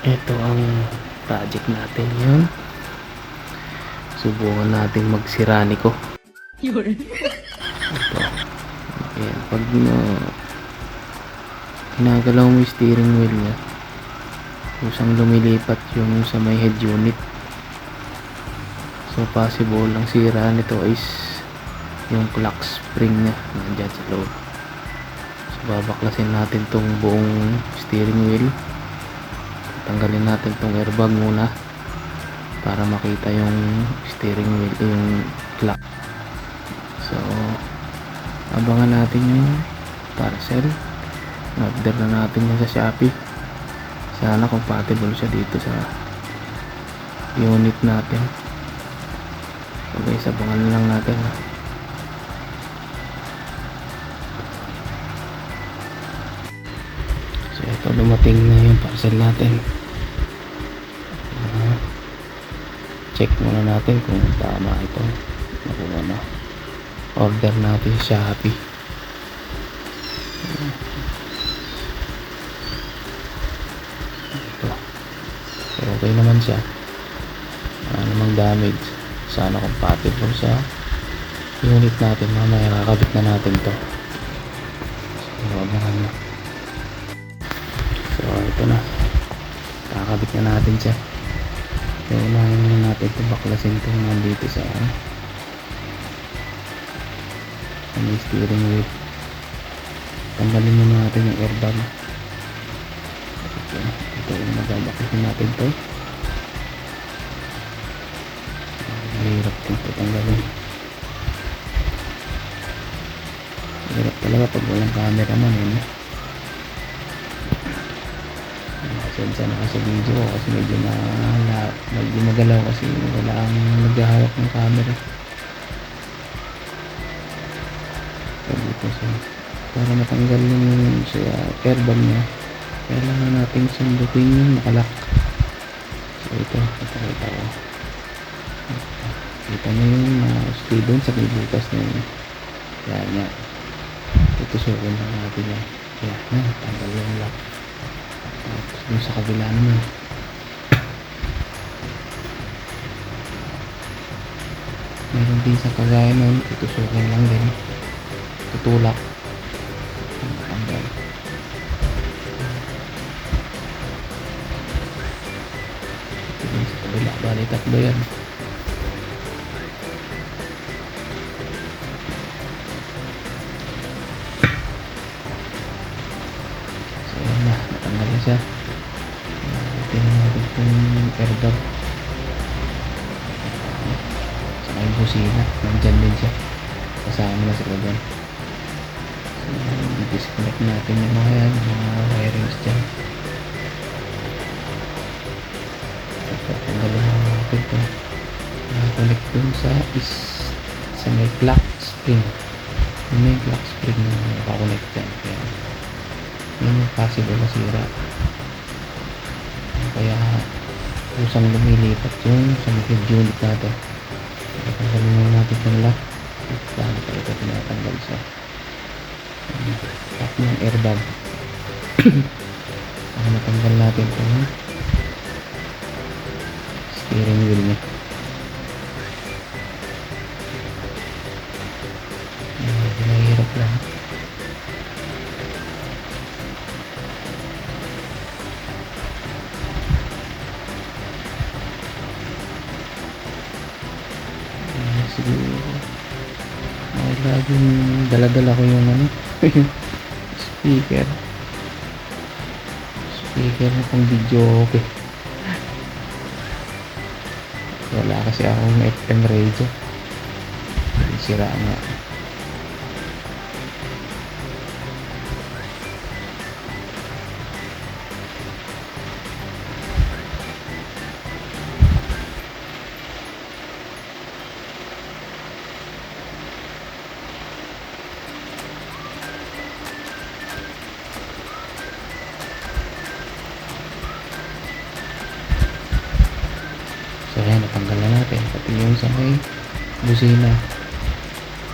Ito ang project natin yun. Subukan natin magsiraniko. Yun. Ito. Ayan. Pag na ginagalaw mo yung steering wheel niya, kusang lumilipat yung sa may head unit. So possible ang sira nito is yung clock spring niya nandiyan sa loob. So babaklasin natin tong buong steering wheel. Tanggalin natin tong airbag muna para makita yung steering wheel yung clock. So abangan natin yung parcel. Na-order na natin yan sa Shopee. Sana compatible siya dito sa unit natin. So guys, abangan lang natin. ha. So ito, dumating na yung parcel natin. Check muna natin kung tama ito. Kung ano. Order natin sa Shopee. Ito. Okay naman siya. Wala namang damage. Sana compatible sa unit natin. Mamaya kakabit na natin to. So, abangan na. So, ito na. Kakabit na natin siya. So, unahin muna natin ito. Baklasin ito nandito sa ano. Steering wheel. Tanggalin muna natin yung airbag. Ito, ito yung magabaklasin natin to. Mahirap ito tanggalin. Mahirap talaga pag walang camera man yun. Eh. Pasensya na kasi video ko kasi medyo na medyo magalaw kasi wala ang naghahawak ng camera. So, dito siya. Para matanggal yung sa airbag niya, kailangan natin sundutin yung nakalak. So ito, ito, ito. Kita niyo yung uh, stay doon sa may butas na yun. Yan, yan. Tutusukin lang natin yan. Yan, yan. Tanggal yung lock. Tapos dun sa kabila naman. Meron din sa kagaya nun, tutusukin lang din. Tutulak. Tanggal. Ito din sa kabila. Bali, tatlo yan. Siya. Tingnan natin kung airbag. Saka yung busina. Nandyan din siya. Kasama na sila dyan. So, i-disconnect natin yung mga yan. Mga wirings dyan. Ito, tanggalin na natin ito. Nakakonect dun sa is sa may clock spring. May clock spring na nakakonect dyan. Kaya, yun yung possible na sira. Kaya, kusang lumilipat yung sa head unit natin. Kaya, tanggalin muna natin yung lock. Paano pa ito tinatanggal siya. Lock ng airbag. Para matanggal natin itong steering wheel niya. Daladala ko yung ano. Speaker. Speaker na pang video okay. Wala kasi akong FM radio. Sira nga busina.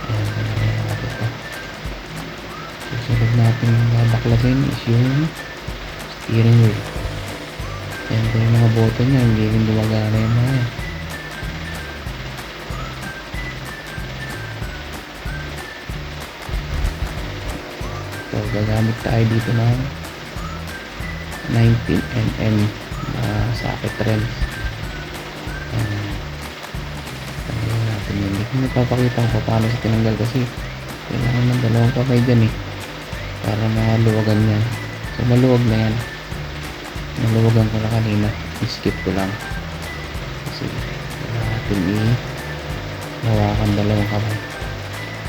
Ayan, na natin ito. Natin babaklasin is yung steering wheel. Yan po yung mga boto niya, hindi rin gumagana yung mga yan. So, gagamit tayo dito ng 19mm na socket rin. Hindi ko nagpapakita kung paano sa tinanggal kasi kailangan ng dalawang kamay dyan eh. Para maluwagan yan. So, maluwag na yan. Naluwagan ko na kanina. I-skip ko lang. Kasi kailangan natin i-hawakan dalawang kamay.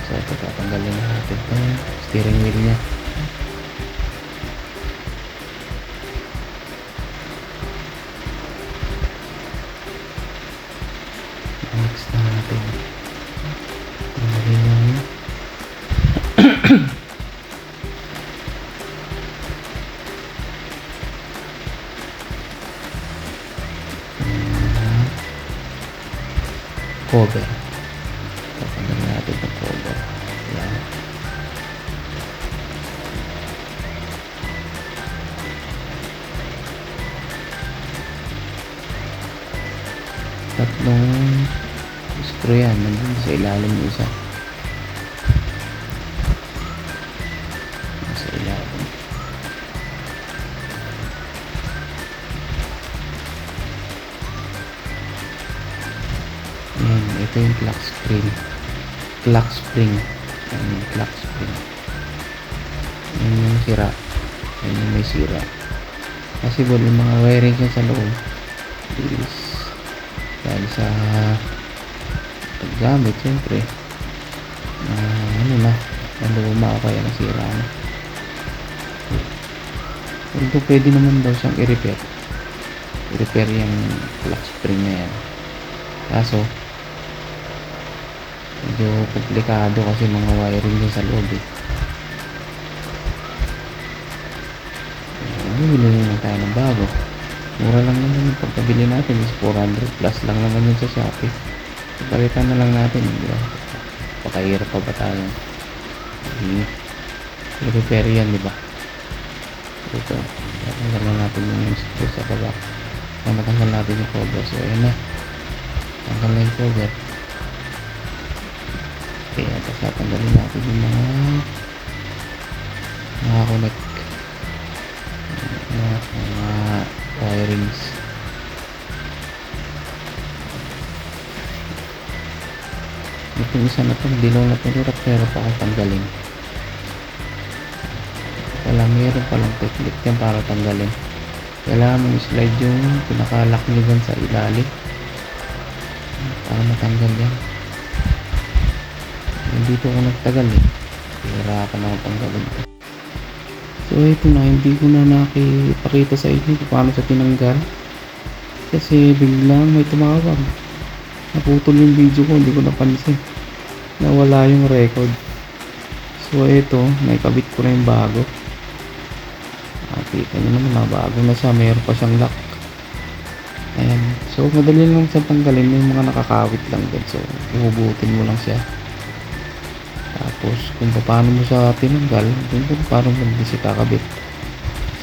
So, ito tatanggalin na natin itong steering wheel niya. Cover. Tatanggalin natin yung cover. Yan. Tatlong screw yan. Nandun sa ilalim isa. Clock spring. Clock spring. Yan yung clock spring. Yan yung sira. Yan yung may sira. Kasi well, yung mga wiring niya sa loob is dahil sa paggamit syempre na ano na naluma kaya nasira na although pwede naman daw siyang i-repair i-repair yung clock spring na yan kaso medyo komplikado kasi mga wiring din sa loob eh. Bumili na tayo ng bago. Mura lang naman yung pagkabili natin is 400 plus lang naman yun sa Shopee. Palitan na lang natin di ba? Pakahirap pa ba tayo? Hmm. i-repair yan di ba? Ito tatanggal na natin yung screw sa baba. Matanggal natin yung cover. So ayan na. Tanggal na yung cover tatanggalin natin yung mga mga connect. Mga, mga wirings. Itong isa na to dilaw na to hirap hirap ako tanggalin. Wala meron palang technique yan para tanggalin. Kailangan mo slide yung pinakalak nyo sa ilalim. Para matanggal yan dito ako nagtagal eh hirapan ako tanggalin to So ito na, hindi ko na nakipakita sa inyo kung paano sa tinanggal. Kasi biglang may tumawag. Naputol yung video ko, hindi ko napansin. Nawala yung record. So ito, naikabit ko na yung bago. Nakita nyo naman na bago na siya, mayroon pa siyang lock. Ayan. So madali lang siya tanggalin yung mga nakakawit lang din. So huhugutin mo lang siya. Tapos, kung paano mo siya tinanggal, kung paano mo din siya kakabit.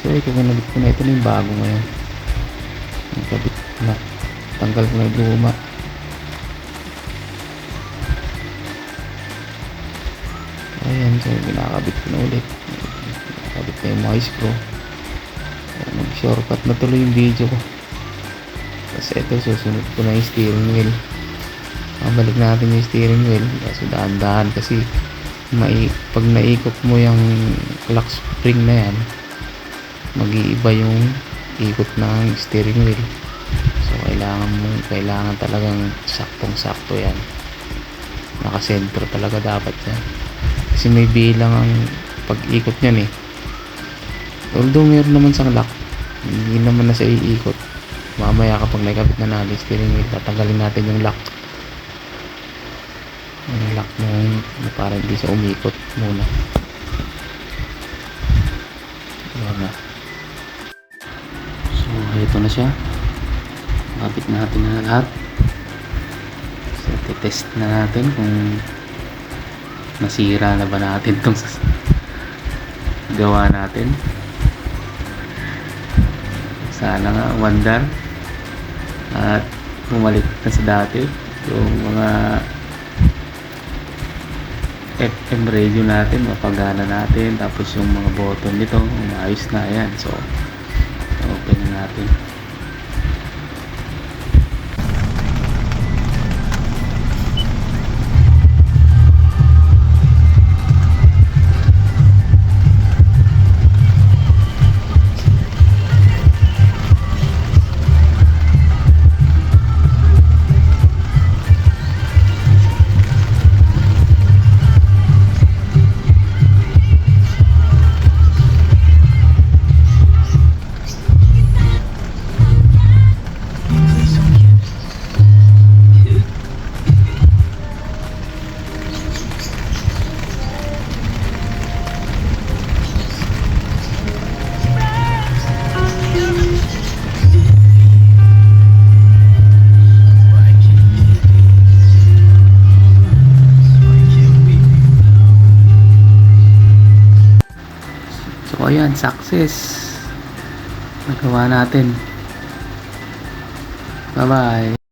So, ito kinabit ko na. Ito na yung bago ngayon. Yung kabit na. Tanggal ko na yung luma. Ayan, so kinakabit ko na ulit. Kinakabit na yung mga screw. Nag-shortcut na tuloy yung video ko. Tapos ito, susunod ko na yung steering wheel. Mabalik natin yung steering wheel. Kaso daan-daan kasi mai pag naikot mo yung clock spring na yan mag-iiba yung ikot ng steering wheel. So kailangan mo kailangan talagang saktong sakto yan. Nakasentro talaga dapat yan. Kasi may bilang ang pag-ikot nyan eh. Although meron naman sang lock hindi naman na siya iikot. Mamaya kapag nakikabit na natin steering wheel tatanggalin natin yung lock lock mo na para hindi siya umikot muna. Yan na. So ito na siya. Kapit natin na lahat. So test na natin kung nasira na ba natin itong gawa natin. Sana nga umandar at bumalik na sa dati yung mga FM radio natin mapagana natin. Tapos yung mga button nito maayos na yan so open na natin ayan, success. Nagawa natin. Bye-bye.